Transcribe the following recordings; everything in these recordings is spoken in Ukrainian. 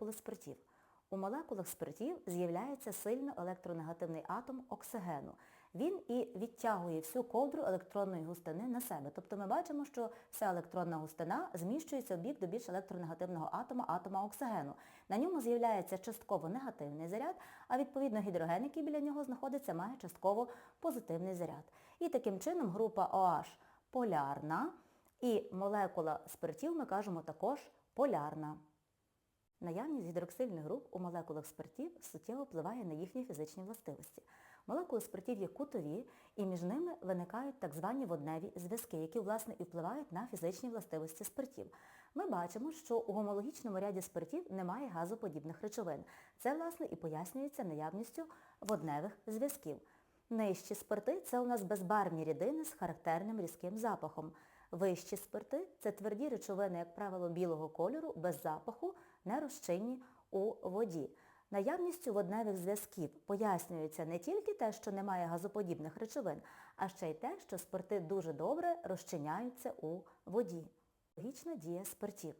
молекули спиртів. У молекулах спиртів з'являється сильно електронегативний атом оксигену. Він і відтягує всю ковдру електронної густини на себе. Тобто ми бачимо, що вся електронна густина зміщується в бік до більш електронегативного атома, атома оксигену. На ньому з'являється частково негативний заряд, а відповідно гідроген, який біля нього знаходиться, має частково позитивний заряд. І таким чином група OH полярна, і молекула спиртів ми кажемо також полярна. Наявність гідроксильних груп у молекулах спиртів суттєво впливає на їхні фізичні властивості. Молекули спиртів є кутові, і між ними виникають так звані водневі зв'язки, які, власне, і впливають на фізичні властивості спиртів. Ми бачимо, що у гомологічному ряді спиртів немає газоподібних речовин. Це, власне, і пояснюється наявністю водневих зв'язків. Нижчі спирти – це у нас безбарвні рідини з характерним різким запахом. Вищі спирти – це тверді речовини, як правило, білого кольору, без запаху, не розчинні у воді. Наявністю водневих зв'язків пояснюється не тільки те, що немає газоподібних речовин, а ще й те, що спирти дуже добре розчиняються у воді. Логічна дія спиртів.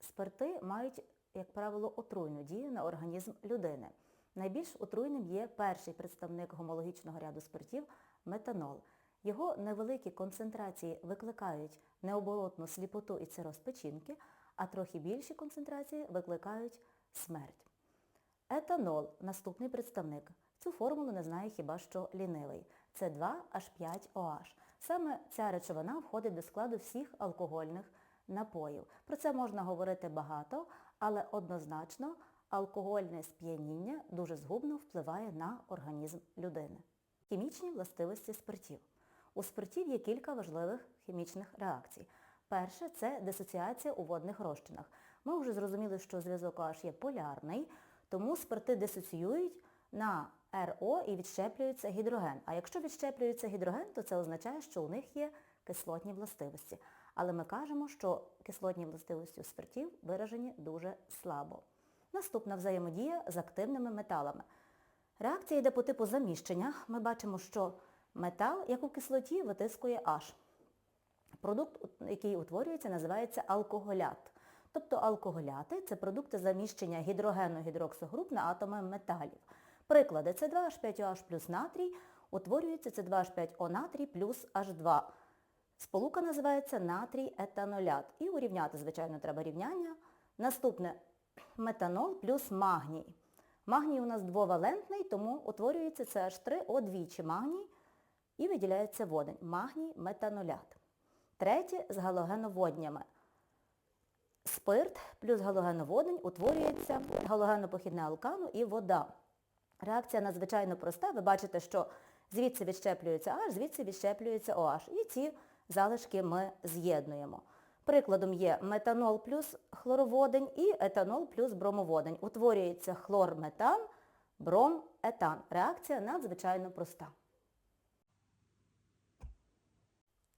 Спирти мають, як правило, отруйну дію на організм людини. Найбільш отруйним є перший представник гомологічного ряду спиртів – метанол. Його невеликі концентрації викликають необоротну сліпоту і цироз печінки, а трохи більші концентрації викликають смерть. Етанол – наступний представник. Цю формулу не знає хіба що лінивий. Це 2H5OH. Саме ця речовина входить до складу всіх алкогольних напоїв. Про це можна говорити багато, але однозначно алкогольне сп'яніння дуже згубно впливає на організм людини. Хімічні властивості спиртів. У спиртів є кілька важливих хімічних реакцій. Перше – це дисоціація у водних розчинах. Ми вже зрозуміли, що зв'язок OH є полярний, тому спирти дисоціюють на РО і відщеплюється гідроген. А якщо відщеплюється гідроген, то це означає, що у них є кислотні властивості. Але ми кажемо, що кислотні властивості у спиртів виражені дуже слабо. Наступна взаємодія з активними металами. Реакція йде по типу заміщення. Ми бачимо, що метал, як у кислоті, витискує H. Продукт, який утворюється, називається алкоголят. Тобто алкоголяти – це продукти заміщення гідрогенно-гідроксогруп на атоми металів. Приклади – С2H5OH плюс натрій, утворюється С2H5O натрій плюс H2. Сполука називається натрій етанолят. І урівняти, звичайно, треба рівняння. Наступне – метанол плюс магній. Магній у нас двовалентний, тому утворюється CH3O двічі магній і виділяється водень. Магній метанолят. Третє – з галогеноводнями. Спирт плюс галогеноводень утворюється галогенопохідне алкану і вода. Реакція надзвичайно проста. Ви бачите, що звідси відщеплюється H, звідси відщеплюється OH. І ці залишки ми з'єднуємо. Прикладом є метанол плюс хлороводень і етанол плюс бромоводень. Утворюється хлорметан, бром, етан. Реакція надзвичайно проста.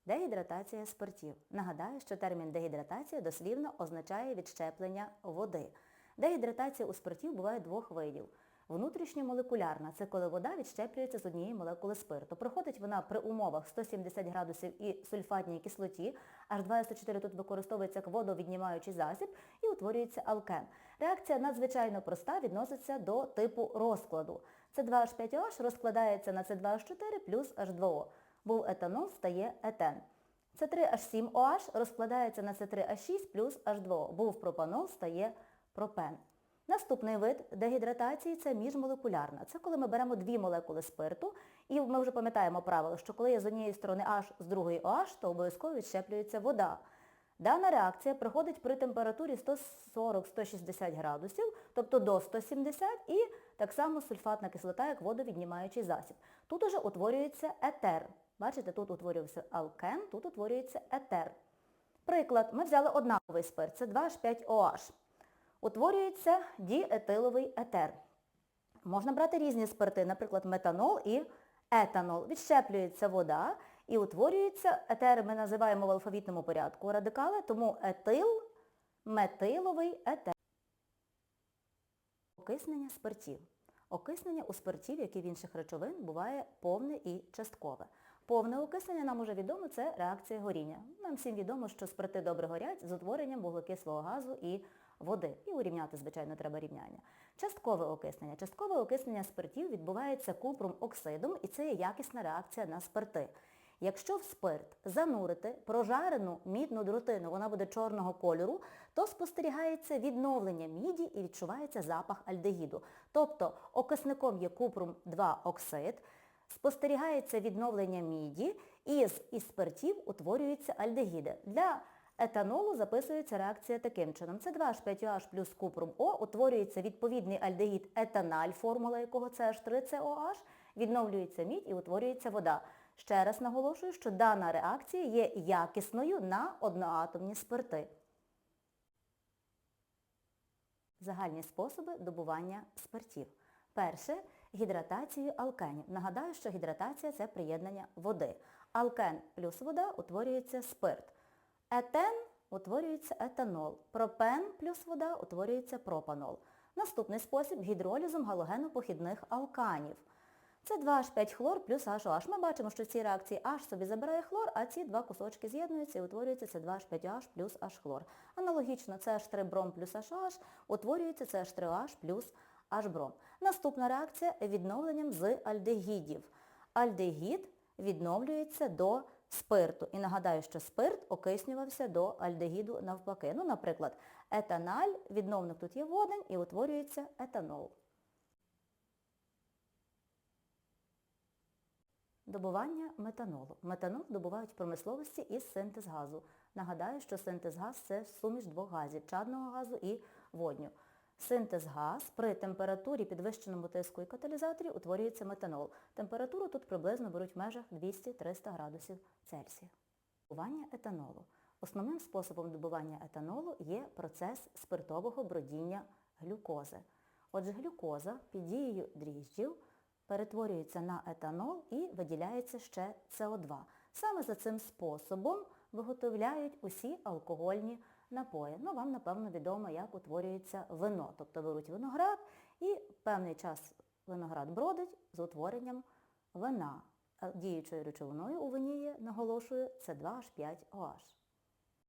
Дегідратація спиртів. Нагадаю, що термін дегідратація дослівно означає відщеплення води. Дегідратація у спиртів буває двох видів. Внутрішньомолекулярна – це коли вода відщеплюється з однієї молекули спирту. Проходить вона при умовах 170 градусів і сульфатній кислоті, H2SO4 тут використовується як водовіднімаючий засіб і утворюється алкен. Реакція надзвичайно проста, відноситься до типу розкладу. С2H5OH розкладається на С2H4 плюс H2O. Був етанол, стає етен. С3H7OH розкладається на С3H6 плюс H2O. Був пропанол, стає пропен. Наступний вид дегідратації – це міжмолекулярна. Це коли ми беремо дві молекули спирту, і ми вже пам'ятаємо правило, що коли є з однієї сторони H, з другої OH, то обов'язково відщеплюється вода. Дана реакція проходить при температурі 140-160 градусів, тобто до 170, і так само сульфатна кислота, як водовіднімаючий засіб. Тут уже утворюється етер. Бачите, тут утворювався алкен, тут утворюється етер. Приклад, ми взяли однаковий спирт, це 2H5OH. Утворюється діетиловий етер. Можна брати різні спирти, наприклад, метанол і етанол. Відщеплюється вода і утворюється, етери ми називаємо в алфавітному порядку радикали, тому етил, метиловий етер. Окиснення спиртів. Окиснення у спиртів, як і в інших речовин, буває повне і часткове. Повне окиснення нам уже відомо, це реакція горіння. Нам всім відомо, що спирти добре горять з утворенням вуглекислого газу і води. І урівняти, звичайно, треба рівняння. Часткове окиснення. Часткове окиснення спиртів відбувається купрум оксидом, і це є якісна реакція на спирти. Якщо в спирт занурити прожарену мідну дротину, вона буде чорного кольору, то спостерігається відновлення міді і відчувається запах альдегіду. Тобто окисником є купрум 2 оксид, спостерігається відновлення міді із спиртів утворюються альдегіди. Для етанолу записується реакція таким чином. Це 2H5OH плюс купрум О, утворюється відповідний альдегід етаналь, формула якого CH3COH, відновлюється мідь і утворюється вода. Ще раз наголошую, що дана реакція є якісною на одноатомні спирти. Загальні способи добування спиртів. Перше – гідратацією алкенів. Нагадаю, що гідратація – це приєднання води. Алкен плюс вода утворюється спирт. Етен утворюється етанол. Пропен плюс вода утворюється пропанол. Наступний спосіб – гідролізом галогенопохідних алканів. Це 2H5 хлор плюс HOH. Ми бачимо, що ці реакції H собі забирає хлор, а ці два кусочки з'єднуються і утворюється це 2H5OH плюс H хлор. Аналогічно CH3 бром плюс HOH утворюється CH3OH плюс H бром. Наступна реакція відновленням з альдегідів. Альдегід відновлюється до спирту. І нагадаю, що спирт окиснювався до альдегіду навпаки. Ну, наприклад, етаналь, відновник тут є водень і утворюється етанол. Добування метанолу. Метанол добувають в промисловості із синтез газу. Нагадаю, що синтез газ – це суміш двох газів – чадного газу і водню. Синтез газ при температурі підвищеному тиску і каталізаторі утворюється метанол. Температуру тут приблизно беруть в межах 200-300 градусів Цельсія. Добування етанолу. Основним способом добування етанолу є процес спиртового бродіння глюкози. Отже, глюкоза під дією дріжджів перетворюється на етанол і виділяється ще СО2. Саме за цим способом виготовляють усі алкогольні напої. Ну, вам, напевно, відомо, як утворюється вино. Тобто беруть виноград і певний час виноград бродить з утворенням вина. Діючою речовиною у вині є, наголошую, це 2H5OH.